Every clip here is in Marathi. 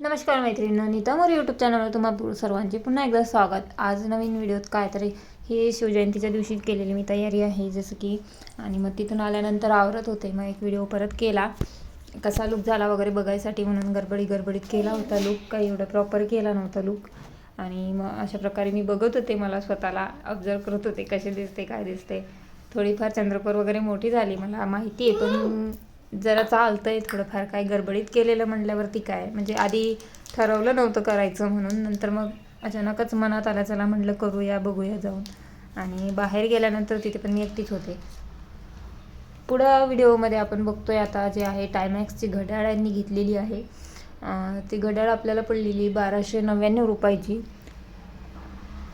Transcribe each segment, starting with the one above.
नमस्कार मैत्रिणी नीता मोर यूट्यूब चॅनलवर तुम्हा सर्वांचे पुन्हा एकदा स्वागत. आज नवीन व्हिडिओत काय तरी हे शिवजयंतीच्या दिवशी केलेली मी तयारी आहे जसं की आणि मग तिथून आल्यानंतर आवरत होते मग एक व्हिडिओ परत केला. कसा लुक झाला वगैरे बघायसाठी म्हणून गडबडी गडबडीत केला होता लुक काही एवढा प्रॉपर केला नव्हता लुक आणि मग अशा प्रकारे मी बघत होते मला स्वतःला ऑब्झर्व करत होते कसे दिसते काय दिसते. थोडीफार चंद्रपूर वगैरे मोठी झाली मला माहिती आहे पण जरा चालतंय थोडंफार. काय गडबडीत केलेलं म्हटल्यावरती काय? म्हणजे आधी ठरवलं नव्हतं करायचं म्हणून. नंतर मग अचानकच मनात आलं चला म्हटलं करूया बघूया जाऊन. आणि बाहेर गेल्यानंतर तिथे पण मी एकटीच होते. पुढं व्हिडिओमध्ये आपण बघतोय आता जे आहे टायमॅक्सची घड्याळ यांनी घेतलेली आहे. ती घड्याळ आपल्याला पडलेली बाराशे नव्याण्णव रुपयाची.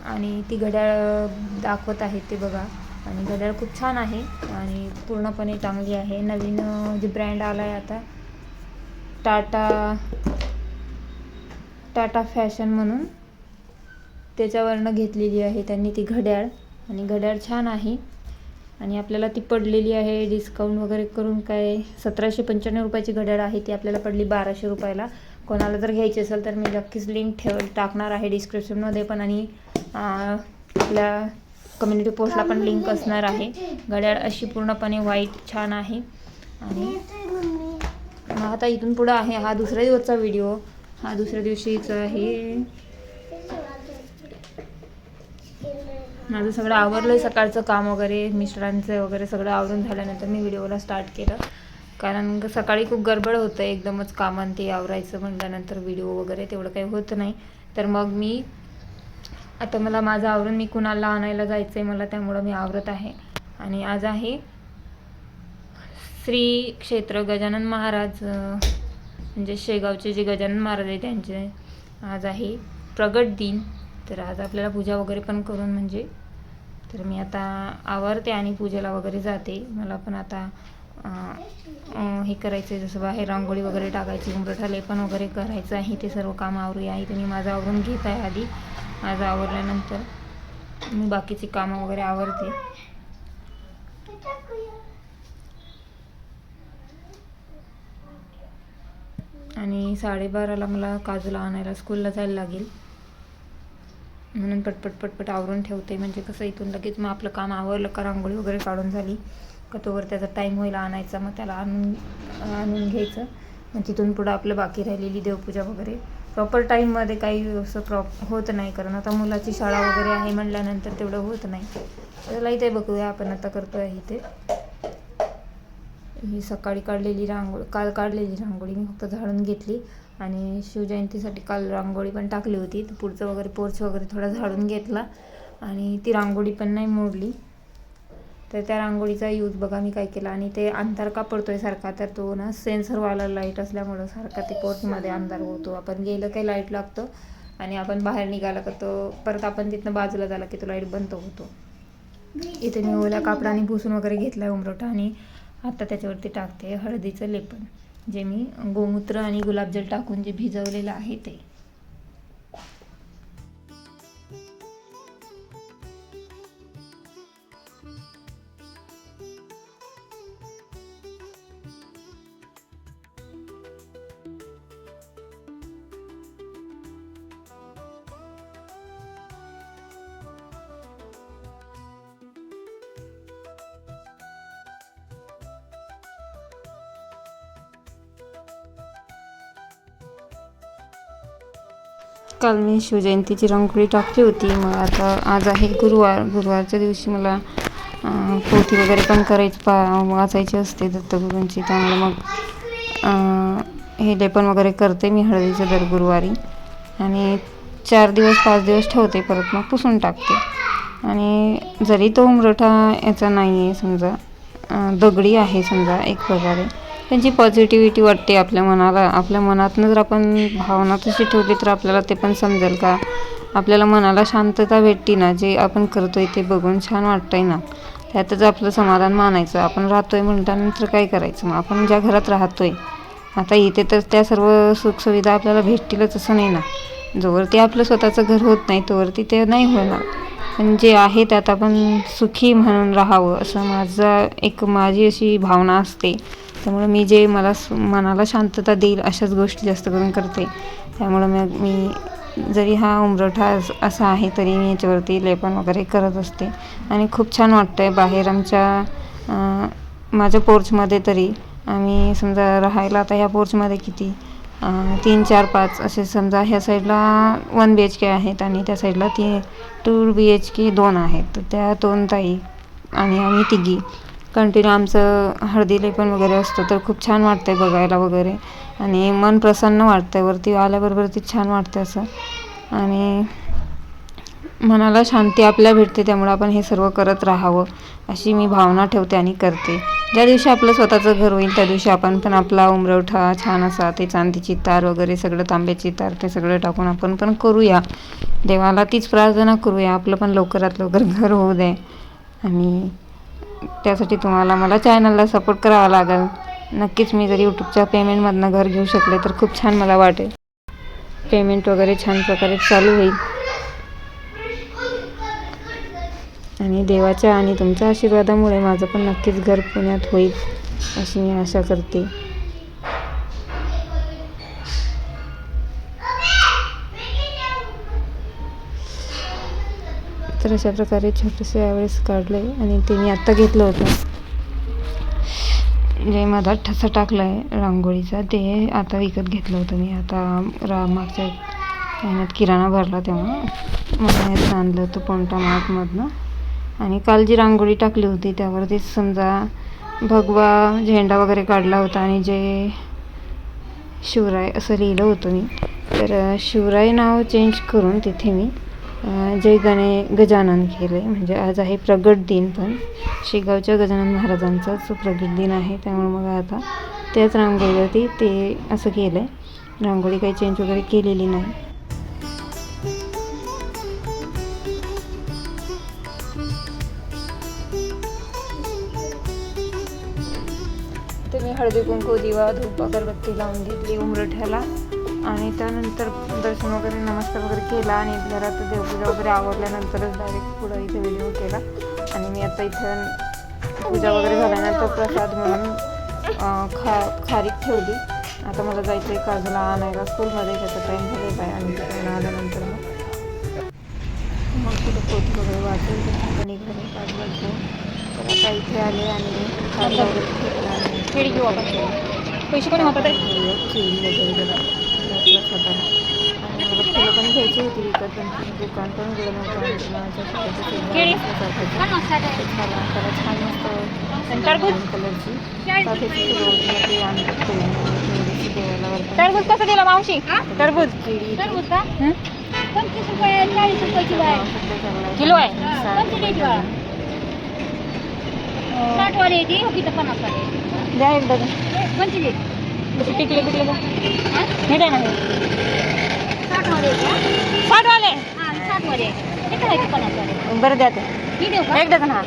आणि ती घड्याळ दाखवत आहेत ते बघा. आणि घड्याळ खूप छान आहे आणि पूर्णपणे चांगली आहे. नवीन जे ब्रँड आला आहे आता टाटा टाटा फॅशन म्हणून त्याच्यावरनं घेतलेली आहे त्यांनी ती घड्याळ. आणि घड्याळ छान आहे. आणि आपल्याला ती पडलेली आहे. डिस्काउंट वगैरे करून काय सतराशे पंच्याण्णव रुपयाची घड्याळ आहे. ती आपल्याला पडली बाराशे रुपयाला. कोणाला जर घ्यायची असेल तर मी नक्कीच लिंक ठेव टाकणार आहे डिस्क्रिप्शनमध्ये पण. आणि आपल्या कम्युनिटी पोस्टला पण लिंक असणार आहे. घड्याळ अशी पूर्णपणे व्हाईट छान आहे. आणि मग आता इथून पुढं आहे हा दुसऱ्या दिवसचा व्हिडिओ हा दुसऱ्या दिवशीचा आहे. माझं सगळं आवरलं सकाळचं काम वगैरे मिस्टरांचं वगैरे सगळं आवरून झाल्यानंतर मी व्हिडिओला स्टार्ट केलं. कारण सकाळी खूप गडबड होतं एकदमच कामान ते आवरायचं म्हटल्यानंतर व्हिडिओ वगैरे तेवढं काही होत नाही. तर मग मी आता मला माझं आवरून मी कुणाला आणायला जायचं आहे मला त्यामुळं मी आवरत आहे. आणि आज आहे श्री क्षेत्र गजानन महाराज म्हणजे शेगावचे जे गजानन महाराज आहे त्यांचे. आज आहे प्रगट दिन. तर आज आपल्याला पूजा वगैरे पण करून म्हणजे तर मी आता आवरते आणि पूजेला वगैरे जाते. मला पण आता हे करायचं आहे जसं बाहेर रांगोळी वगैरे टाकायची उमरठा लेपन वगैरे करायचं आहे ते सर्व काम आवरूया. आहे तर मी माझं आवरून घेत आहे आधी. आज आवरल्यानंतर मी बाकीची कामं वगैरे आवरते. आणि साडेबाराला मला काजूला आणायला स्कूलला जायला लागेल. म्हणून पटपट पटपट आवरून ठेवते. म्हणजे कसं इथून लगेच मग आपलं काम आवरलं का रांगोळी वगैरे काढून झाली का तोवर त्याचा टाईम होईल आणायचा मग त्याला आणून आणून घ्यायचं. मग तिथून पुढं आपलं बाकी राहिलेली देवपूजा वगैरे. प्रॉपर टाईममध्ये काही असं प्रॉप होत नाही कारण आता मुलाची शाळा वगैरे आहे म्हटल्यानंतर तेवढं होत नाही. त्याला इथे बघूया आपण आता करतो आहे इथे. ही सकाळी काढलेली रांगोळी काल काढलेली रांगोळी मी फक्त झाडून घेतली आणि शिवजयंतीसाठी काल रांगोळी पण टाकली होती. पुढचं वगैरे पोर्च वगैरे थोडा झाडून घेतला आणि ती रांगोळी पण नाही मोडली. तर त्या रांगोळीचा यूज बघा मी काय केला. आणि ते अंधार का पडतोय सारखा तर तो ना सेन्सरवाला लाइट असल्यामुळं सारखा ते पोर्टमध्ये अंधार होतो. आपण गेलं काही लाइट लागतं आणि आपण बाहेर निघाला का तो परत आपण तिथनं बाजूला झाला की तो लाइट बंद होतो. इथे मी ओल्या कापडाने भुसून वगैरे घेतला आहे उमरोटा आणि आता त्याच्यावरती टाकते हळदीचं लेपन. जे मी गोमूत्र आणि गुलाबजल टाकून जे भिजवलेलं आहे ते. काल मी शिवजयंतीची रंगोळी टाकली होती. मग आता आज आहे गुरुवार. गुरुवारच्या दिवशी मला पोथी वगैरे पण करायची पा वाचायची असते दत्तगुरूंची. त्यामुळे मग हे लेपन वगैरे करते मी हळदीचं दर गुरुवारी. आणि चार दिवस पाच दिवस ठेवते परत मग पुसून टाकते. आणि जरी तो उमरठा याचा नाही आहे समजा दगडी आहे समजा एक प्रकारे. त्यांची पॉझिटिव्हिटी वाटते आपल्या मनाला. आपल्या मनातनं जर आपण भावना तशी ठेवली तर आपल्याला ते पण समजेल का? आपल्याला मनाला शांतता भेटते ना जे आपण करतो आहे ते बघून छान वाटतंय ना. त्यातच आपलं समाधान मानायचं. आपण राहतोय म्हटल्यानंतर काय करायचं? मग आपण ज्या घरात राहतोय आता इथे तर त्या सर्व सुखसुविधा आपल्याला भेटतीलच असं नाही ना. जोवरती आपलं स्वतःचं घर होत नाही तोवरती ते नाही होणार. पण जे आहे त्यात आपण सुखी म्हणून राहावं असं माझा एक माझी अशी भावना असते. त्यामुळं मी जे मला स- मनाला शांतता देईल अशाच गोष्टी जास्त करून करते. त्यामुळं मग मी जरी हा उंबरठा असा आहे तरी मी याच्यावरती लेपन वगैरे करत असते. आणि खूप छान वाटतं आहे बाहेर आमच्या माझ्या पोर्चमध्ये तरी आम्ही समजा राहायला आता ह्या पोर्चमध्ये किती तीन चार पाच असे समजा ह्या साईडला वन बी एच के आहेत आणि त्या साईडला ती टू बी एच के दोन आहेत. तर त्या दोन ताई आणि आम्ही तिघी. कंटिन्यू आमचं हळदी लेपन वगैरे असतं तर खूप छान वाटतं आहे बघायला वगैरे. आणि मन प्रसन्न वाटतं आहे वरती आल्याबरोबर ती छान वाटतं असं. आणि मनाला शांती आपल्या भेटते त्यामुळे आपण हे सर्व करत राहावं अशी मी भावना ठेवते आणि करते. ज्या दिवशी आपलं स्वतःचं घर होईल त्या दिवशी आपण पण आपला उमरवठा छान असा ते चांदीची तार वगैरे सगळं तांब्याची तार ते सगळं टाकून आपण पण करूया. देवाला तीच प्रार्थना करूया आपलं पण लवकरात लवकर घर होऊ दे. आणि त्यासाठी तुम्हाला मला चॅनलला सपोर्ट करावा लागेल. नक्कीच मी जर यूट्यूबच्या पेमेंटमधनं घर घेऊ शकले तर खूप छान मला वाटेल. पेमेंट वगैरे छान प्रकारे चालू होईल. आणि देवाच्या आणि तुमच्या आशीर्वादामुळे माझं पण नक्कीच घर पुण्यात होईल अशी मी आशा करते. तर अशा प्रकारे छोटंसं यावेळेस काढलं आहे आणि ते मी आत्ता घेतलं होतं. जे माझा ठसा टाकला आहे रांगोळीचा ते आता विकत घेतलं होतं मी. आता रा मागच्या महिन्यात किराणा भरला तेव्हा. महिन्यात आणलं होतं पोंटा मार्टमधनं. आणि काल जी रांगोळी टाकली होती त्यावरती समजा भगवा झेंडा वगैरे काढला होता आणि जे शिवराय असं लिहिलं होतं मी. तर शिवराय नाव चेंज करून तिथे मी जय गणे गजानन केले. म्हणजे आज आहे प्रगट दिन पण. शेगावच्या गजानन महाराजांचाच प्रगट दिन आहे. त्यामुळे मग आता त्याच रांगोळीवरती ते असं केलं आहे रांगोळी काही चेंज वगैरे केलेली नाही. ते मी हळदी कुंकू दिवा धूप अगरबत्ती लावून घेतली उमरठ्याला. आणि त्यानंतर दर्शन वगैरे नमस्कार वगैरे केला आणि घरात देवपूजा वगैरे आवरल्यानंतरच डायरेक्ट पुढं इथे व्हिडिओ केला. आणि मी आता इथं पूजा वगैरे झाल्यानंतर प्रसाद म्हणून खा खारीक ठेवली. आता मला जायचं आहे काजला आणायला. स्कूलमध्ये त्याचा टाईम झालेला आहे आणि तिकडून आल्यानंतर मग मग कुठं पोत वगैरे वाचून निघाले काजला घेऊन तर आता इथे आले आणि वगैरे आणि केळी घेऊ आपण. पैसे कोणी होतात केळी वगैरे. फुलं पण घ्यायची होती विकत पण ती दुकान पण नव्हतं. माझ्या त्याला छान मस्त कलरची चाफ्याची फुलं होती मग ते आणली ठेवून थोडीशी देवाला वरती. टरबूज कसं दिला मावशी? टरबूज. केळी. टरबूज का? हं? पंचवीस रुपये चाळीस रुपये किलो आहे. किलो आहे? येते हो पन्नास वाले द्या एक डझन पंचवीस. टिकले टिकले हा? द्या ना हे. साठ वाले येते हा? साठ वाले हा साठ वाले किती आहे ते पन्नास वाले बरं द्या ते. ही एक डझन हा.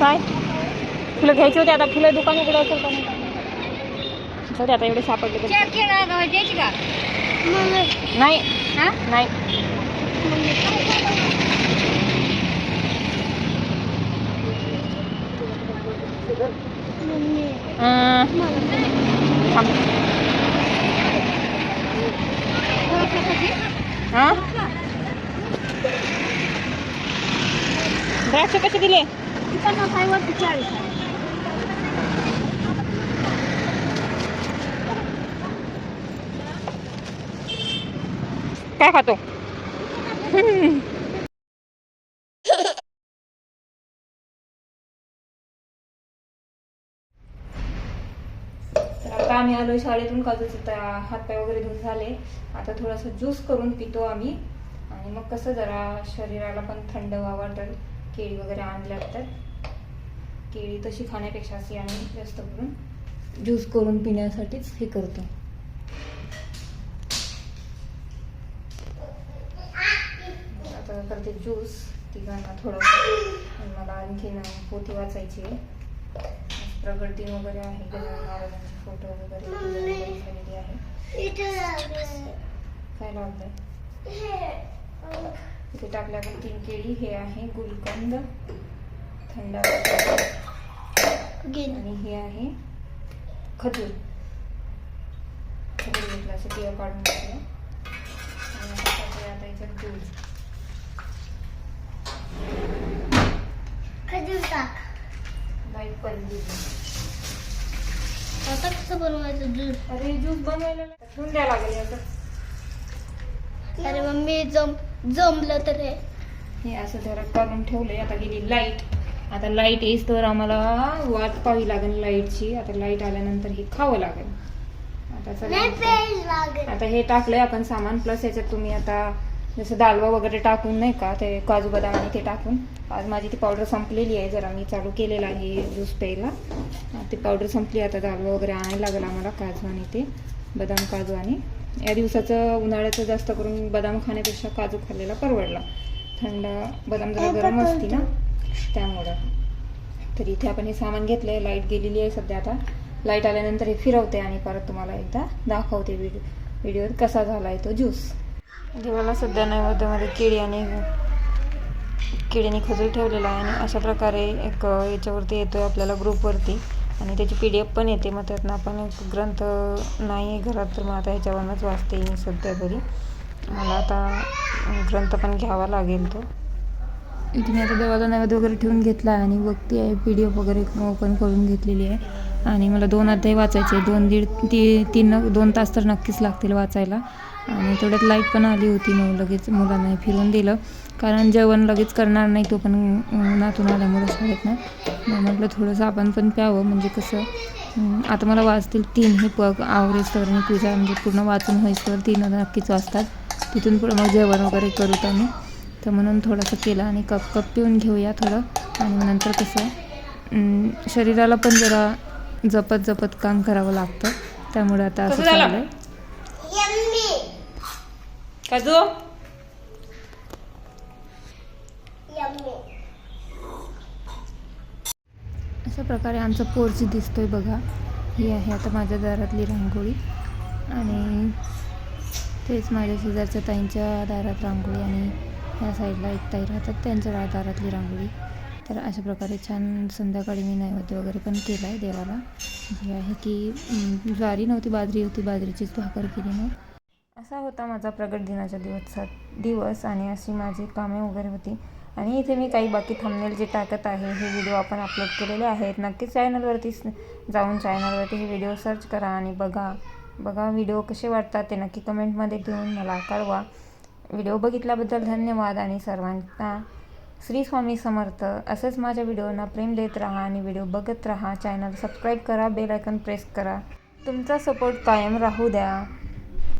काय? फुलं घ्यायची होती आता फुलं दुकान उघडं असेल का नाही. आता एवढे सापडले नाही. हा? नाही. हा द्राक्ष कसे दिले पन्नास आहे वरती चाळीस आहे काय खातो? आम्ही आलो शाळेतून काजूचे त्या हातपाय वगैरे धुवून झाले. आता थोडासा ज्यूस करून पितो आम्ही. आणि मग कसं जरा शरीराला पण थंड व्हावं तर केळी वगैरे आणल्यात तर. केळी तशी खाण्यापेक्षा अशी आम्ही जास्त करून ज्यूस करून पिण्यासाठीच हे करतो. आता करते ज्यूस. तिघांना थोडं मला आणखीन पोती वाचायची आहे. प्रगट दिन वगैरे आहे गजानन महाराजांचे फोटो वगैरे झालेली आहे? काय लावलंय इथे टाकल्या आपण तीन केळी हे आहे गुलकंद थंड आणि हे आहे खजूर. खजूर घेतला असं बिया काढून घेतलं आणि आता याच्यात दूध खजूर टाक. आता कसं बनवायचं दूध? अरे ज्यूस बनवायला ठेवून द्यायला लागेल आता अरे मम्मी जम जमलं तर हे. असं जरा काढून ठेवलंय. आता गेली लाइट आता लाइट येईस तर आम्हाला वाट पाहावी लागेल लाईटची आता लाइट आल्यानंतर हे खावं लागेल. आता सगळं आता. हे टाकलंय आपण सामान. प्लस याच्यात तुम्ही आता जसं दालवा वगैरे टाकून नाही का ते काजू बदाम आणि ते टाकून. आज माझी ती पावडर संपलेली आहे जरा मी चालू केलेलं आहे ज्यूस प्यायला. ती पावडर संपली आता दालवा वगैरे आणायला लागेल आम्हाला काजू आणि ते बदाम काजू आणि. या दिवसाचं उन्हाळ्याचं जास्त करून बदाम खाण्यापेक्षा काजू खाल्लेला परवडला. थंड बदाम जरा गरम असती ना त्यामुळं. तर इथे आपण हे सामान घेतलं आहे लाइट गेलेली आहे सध्या आता. लाइट आल्यानंतर हे फिरवते आणि परत तुम्हाला एकदा दाखवते व्हिडिओ व्हिडिओत कसा झाला आहे तो ज्यूस म्हणजे देवाला सध्या नैवेद्यामध्ये केळी आणि केळीने खजूर ठेवलेला आहे आणि अशा प्रकारे एक याच्यावरती येतो आहे आपल्याला ग्रुपवरती आणि त्याची पी डी एफ पण येते. मग त्यातनं आपण एक ग्रंथ नाही आहे घरात तर मग आता ह्याच्यावरनंच वाचते मी सध्या तरी. मला आता ग्रंथ पण घ्यावा लागेल तो. इथे मी आता देवाचा नैवेद्य वगैरे ठेवून घेतला आहे आणि बघते आहे पी डी एफ वगैरे ओपन करून घेतलेली आहे. आणि मला दोन अध्याय वाचायचे. दोन दीड ती तीन दोन तास तर नक्कीच लागतील वाचायला. आणि तेवढ्यात लाइट पण आली होती मग लगेच मुलांना फिरून दिलं. कारण जेवण लगेच करणार नाही तो पण नातून आल्यामुळे शाळेत ना मग म्हटलं थोडंसं आपण पण प्यावं. म्हणजे कसं आता मला वाचतील तीन. हे पग आवरेस्तवर आणि पूजा म्हणजे पूर्ण वाचून होईस्तवर तीन नक्कीच वाचतात तिथून पुढं मग जेवण वगैरे करू आम्ही तर म्हणून थोडंसं केलं आणि कप कप पिऊन घेऊया थोडं. आणि नंतर कसं शरीराला पण जरा जपत जपत काम करावं लागतं. त्यामुळे आता असं चाललंय. काजू? अशा प्रकारे आमचा पोर्च दिसतोय बघा. ही आहे आता माझ्या दारातली रांगोळी. आणि तेच माझ्या शेजारच्या ताईंच्या दारात रांगोळी आणि ह्या साईडला एक ताई राहतात त्यांच्या दारातली रांगोळी. तर अशा प्रकारे छान संध्याकाळी मी नैवेद्य वगैरे पण केला आहे देवाला. जे आहे की ज्वारी नव्हती बाजरी होती बाजरीचीच भाकर केली मग असा होता माझा प्रगट दिनाच्या दिवसात दिवस आणि अशी माझी कामे वगैरे होती. आणि इथे मी काही बाकी थंबनेल जे टाकत आहे हे व्हिडिओ आपण अपलोड केलेले आहेत. नक्कीच चॅनलवरती जाऊन चॅनलवरती हे व्हिडिओ सर्च करा आणि बघा. बघा व्हिडिओ कसे वाटतात ते नक्की कमेंटमध्ये देऊन मला कळवा. व्हिडिओ बघितल्याबद्दल धन्यवाद आणि सर्वांना श्री स्वामी समर्थ. असेच माझ्या व्हिडिओना प्रेम देत राहा आणि व्हिडिओ बघत राहा. चॅनल सबस्क्राईब करा बेल आयकन प्रेस करा. तुमचा सपोर्ट कायम राहू द्या.